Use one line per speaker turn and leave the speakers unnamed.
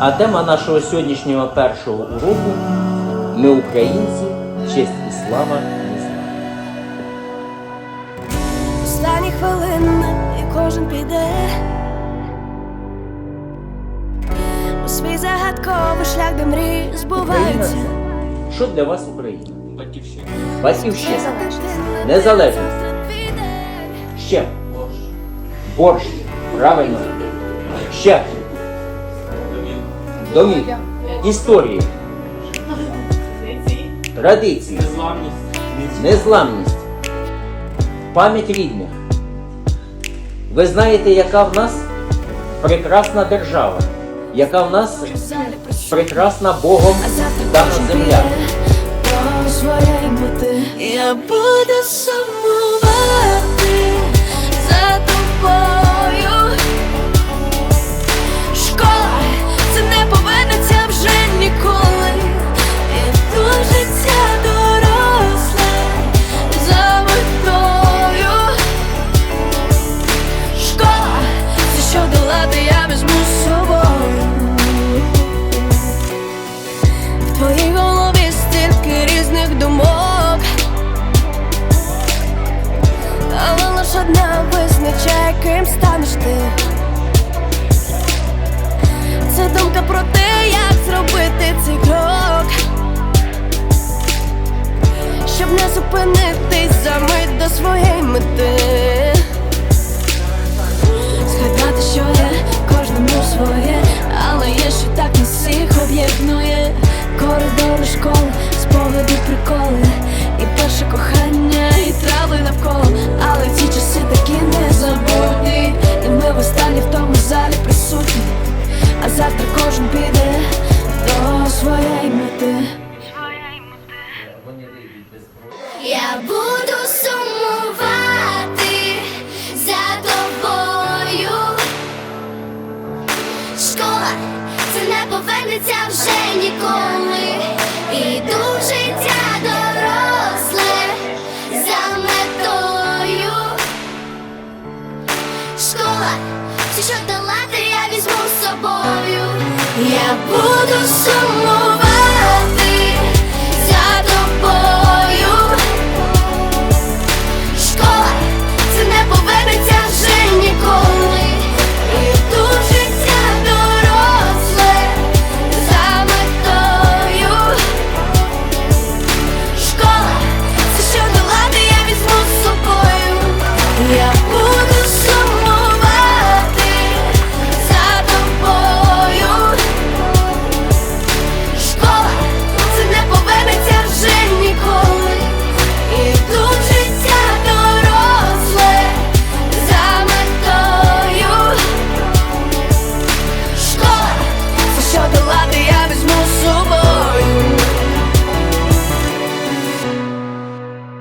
А тема нашого сьогоднішнього першого уроку Ми українці, честь і слава міста.
Останні хвилини і кожен піде у свій загадковий шлях, де мрії
це що для вас Україна?
Батьківщина.
Батьківщина. Незалежність. Ще. Борщ. Правильно. Ще. Домів. Історії. Традиції.
Незламність.
Пам'ять рідних. Ви знаєте, яка в нас прекрасна держава, яка в нас прекрасна Богом дана земля.
Я буду сумувати ти. Це думка про те, як зробити цей крок, щоб не зупинитись за мить до своєї мети. Завтра кожен піде до своєї мети.
Я буду сумувати за тобою. Школа це не повернеться вже ніколи. Іду в життя доросле за метою. Школа, все, що долати, я візьму